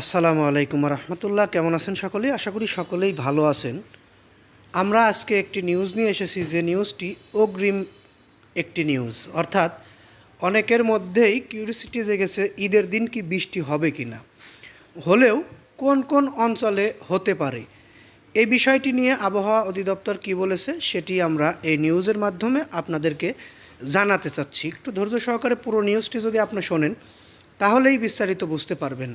আসসালামু আলাইকুম রহমতুল্লাহ, কেমন আছেন সকলেই আশা করি সকলেই ভালো আছেন। আমরা আজকে একটি নিউজ নিয়ে এসেছি, যে নিউজটি অগ্রিম একটি নিউজ অর্থাৎ অনেকের মধ্যেই কিউরিসিটি জেগেছে, ঈদের দিন কি বৃষ্টি হবে কি না হলেও কোন কোন অঞ্চলে হতে পারে? এই বিষয়টি নিয়ে আবহাওয়া অধিদপ্তর কি বলেছে, সেটি আমরা এই নিউজের মাধ্যমে আপনাদেরকে জানাতে চাচ্ছি। একটু ধৈর্য সহকারে পুরো নিউজটি যদি আপনি শোনেন, তাহলেই বিস্তারিত বুঝতে পারবেন।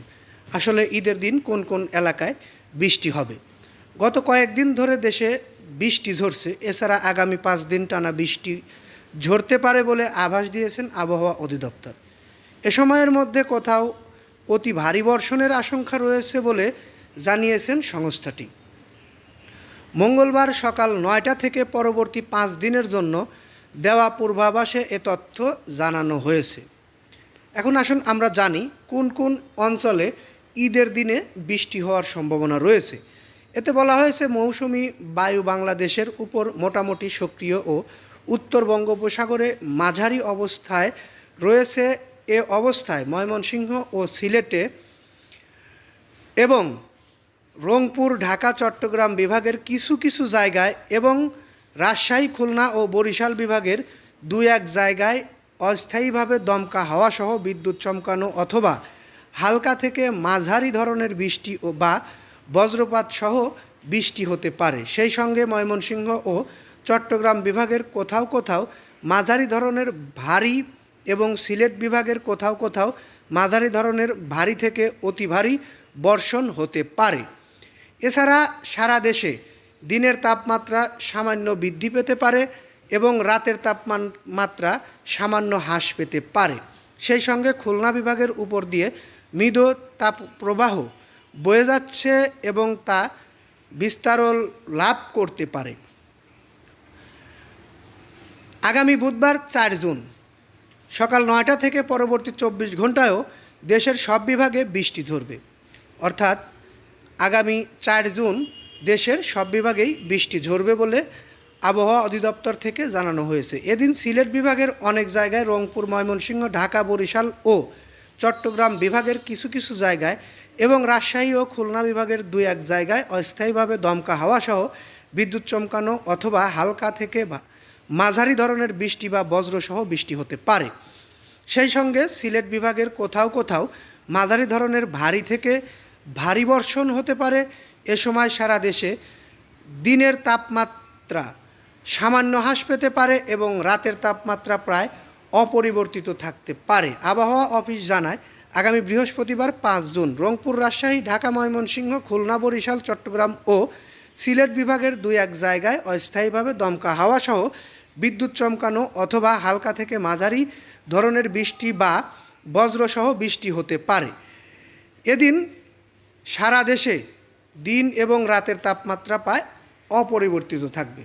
আসলে ঈদের দিন কোন কোন এলাকায় বৃষ্টি হবে? গত কয়েকদিন ধরে দেশে বৃষ্টি ঝরছে, এছাড়া আগামী পাঁচ দিন টানা বৃষ্টি ঝরতে পারে বলে আভাস দিয়েছেন আবহাওয়া অধিদপ্তর। এ সময়ের মধ্যে কোথাও অতি ভারী বর্ষণের আশঙ্কা রয়েছে বলে জানিয়েছেন সংস্থাটি। মঙ্গলবার সকাল নয়টা থেকে পরবর্তী পাঁচ দিনের জন্য দেওয়া পূর্বাভাসে এ তথ্য জানানো হয়েছে। এখন আসুন আমরা জানি কোন কোন অঞ্চলে ঈদের দিনে বৃষ্টি হওয়ার সম্ভাবনা রয়েছে। এতে বলা হয়েছে মৌসুমি বায়ু বাংলাদেশের উপর মোটামুটি সক্রিয় ও উত্তর বঙ্গোপসাগরে মাঝারি অবস্থায় রয়েছে এ অবস্থায় ময়মনসিংহ ও সিলেটে এবং রংপুর, ঢাকা, চট্টগ্রাম বিভাগের কিছু কিছু জায়গায় এবং রাজশাহী, খুলনা ও বরিশাল বিভাগের দু এক জায়গায় অস্থায়ীভাবে দমকা হাওয়া সহ বিদ্যুৎ চমকানো অথবা হালকা থেকে মাঝারি ধরনের বৃষ্টি বা বজ্রপাত সহ বৃষ্টি হতে পারে। সেই সঙ্গে ময়মনসিংহ ও চট্টগ্রাম বিভাগের কোথাও কোথাও মাঝারি ধরনের ভারী এবং সিলেট বিভাগের কোথাও কোথাও মাঝারি ধরনের ভারী থেকে অতি ভারী বর্ষণ হতে পারে। এছাড়া সারা দেশে দিনের তাপমাত্রা সামান্য বৃদ্ধি পেতে পারে এবং রাতের তাপমাত্রা সামান্য হ্রাস পেতে পারে। সেই সঙ্গে খুলনা বিভাগের উপর দিয়ে মৃদ তাপ প্রবাহ বয়ে যাচ্ছে এবং তা বিস্তার লাভ করতে পারে। আগামী বুধবার চার জুন, সকাল নয়টা থেকে পরবর্তী চব্বিশ ঘন্টায়ও দেশের সব বিভাগে বৃষ্টি ঝরবে। অর্থাৎ আগামী চার জুন দেশের সব বিভাগেই বৃষ্টি ঝরবে বলে আবহাওয়া অধিদপ্তর থেকে জানানো হয়েছে। এদিন সিলেট বিভাগের অনেক জায়গায় রংপুর, ময়মনসিংহ, ঢাকা, বরিশাল ও চট্টগ্রাম বিভাগের কিছু কিছু জায়গায় এবং রাজশাহী ও খুলনা বিভাগের দুই এক জায়গায় অস্থায়ীভাবে দমকা হাওয়া সহ বিদ্যুৎ চমকানো অথবা হালকা থেকে মাঝারি ধরনের বৃষ্টি বা বজ্রসহ বৃষ্টি হতে পারে। সেই সঙ্গে সিলেট বিভাগের কোথাও কোথাও মাঝারি ধরনের ভারী থেকে ভারী বর্ষণ হতে পারে। এ সময় সারা দেশে দিনের তাপমাত্রা সামান্য হ্রাস পেতে পারে এবং রাতের তাপমাত্রা প্রায় অপরিবর্তিত থাকতে পারে। আবহাওয়া অফিস জানায়, আগামী বৃহস্পতিবার পাঁচ জুন রংপুর, রাজশাহী, ঢাকা, ময়মনসিংহ, খুলনা, বরিশাল, চট্টগ্রাম ও সিলেট বিভাগের দুই এক জায়গায় অস্থায়ীভাবে দমকা হাওয়া সহ বিদ্যুৎ চমকানো অথবা হালকা থেকে মাঝারি ধরনের বৃষ্টি বা বজ্রসহ বৃষ্টি হতে পারে। এদিন সারা দেশে দিন এবং রাতের তাপমাত্রা প্রায় অপরিবর্তিত থাকবে।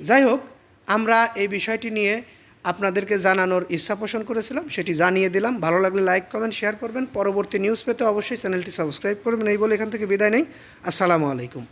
যাই হোক, আমরা এই বিষয়টি নিয়ে আপনাদেরকে জানানোর ইচ্ছা পোষণ করেছিলাম, সেটি জানিয়ে দিলাম। ভালো লাগলে লাইক কমেন্ট শেয়ার করবেন। পরবর্তী নিউজ পেতে অবশ্যই চ্যানেলটি সাবস্ক্রাইব করবেন। এই বলে এখান থেকে বিদায় নেই। আসসালামু আলাইকুম।